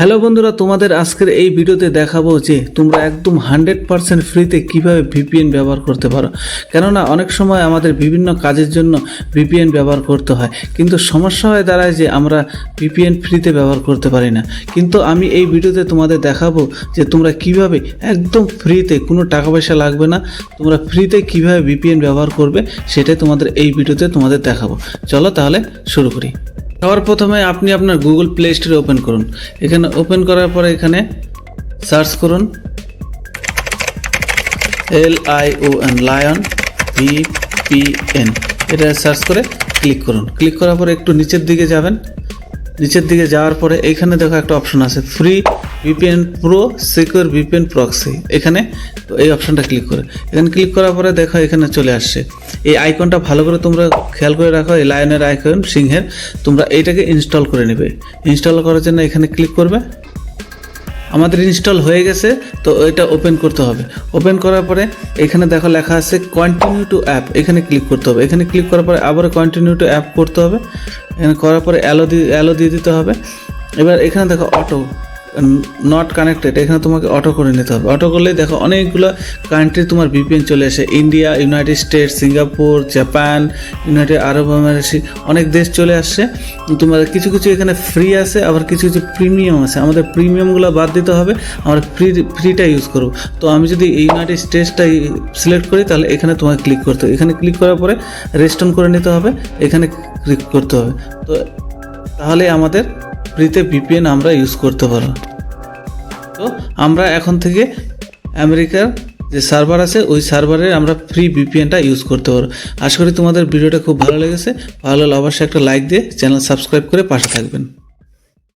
Hello বন্ধুরা, তোমাদের আজকের এই ভিডিওতে দেখাবো যে তোমরা একদম হান্ড্রেড পারসেন্ট ফ্রিতে কীভাবে ভিপিএন ব্যবহার করতে পারো। কেননা অনেক সময় আমাদের বিভিন্ন কাজের জন্য ভিপিএন ব্যবহার করতে হয়। কিন্তু সমস্যা হয়ে দাঁড়ায় যে আমরা ভিপিএন ফ্রিতে ব্যবহার করতে পারি না। কিন্তু আমি এই ভিডিওতে তোমাদের দেখাবো যে তোমরা কীভাবে একদম ফ্রিতে, কোনো টাকা পয়সা লাগবে না, তোমরা ফ্রিতে কীভাবে ভিপিএন ব্যবহার করবে, সেটাই তোমাদের এই ভিডিওতে তোমাদের দেখাবো। চলো তাহলে শুরু করি। সবার প্রথমে আপনি আপনার গুগল প্লে স্টোরে ওপেন করুন। এখানে ওপেন করার পরে এখানে সার্চ করুন। L I O N lion P N এটা সার্চ করে ক্লিক করুন। ক্লিক করার পরে একটু নিচের দিকে যাবেন। নিচের দিকে যাওয়ার পরে এখানে দেখো একটা অপশন আছে free VPN pro secure VPN proxy এখানে তো এই অপশনটা ক্লিক করে। এখানে ক্লিক করার পরে দেখো এখানে চলে আসছে। এই আইকনটা ভালো করে তোমরা খেয়াল করে রাখো, এই লায়নের আইকন সিংহের, তোমরা এইটাকে ইনস্টল করে নেবে। ইনস্টল করার জন্য এখানে ক্লিক করবে। আমাদের ইনস্টল হয়ে গেছে, তো এটা ওপেন করতে হবে। ওপেন করার পরে এখানে দেখো লেখা আছে কন্টিনিউ টু অ্যাপ এখানে ক্লিক করতে হবে। এখানে ক্লিক করার পরে আবার কন্টিনিউ টু অ্যাপ করতে হবে। এখানে করার পরে অ্যালো দিয়ে অ্যালো দিয়ে দিতে হবে। এবার এখানে দেখো অটো নট কানেক্টেড এখানে তোমাকে অটো করে নিতে হবে। অটো করলেই দেখো অনেকগুলো কান্ট্রি তোমার ভিপিএন চলে আসে। India United States Singapore Japan United আরব আমিরাত অনেক দেশ চলে আসছে তোমার কিছু কিছু এখানে ফ্রি আছে, আবার কিছু কিছু প্রিমিয়াম আছে। আমাদের প্রিমিয়ামগুলো বাদ দিতে হবে, আমরা ফ্রি ফ্রিটা ইউজ করব। তো আমি যদি ইউনাইটেড স্টেটসটা সিলেক্ট করি, তাহলে এখানে তোমাকে ক্লিক করতে হবে। এখানে ক্লিক করার পরে রেস্টন করে নিতে হবে, এখানে ক্লিক করতে হবে। তো তাহলে আমাদের ফ্রিতে ভিপিএন আমরা ইউজ করতে পারব তো আমরা এখন থেকে আমেরিকার যে সার্ভার আছে, ওই সার্ভারে আমরা ফ্রি ভিপিএনটা ইউজ করতে পারো। আশা করি তোমাদের ভিডিওটা খুব ভালো লেগেছে। ভালো হলে অবশ্যই একটা লাইক দিয়ে চ্যানেল সাবস্ক্রাইব করে পাশে থাকবেন।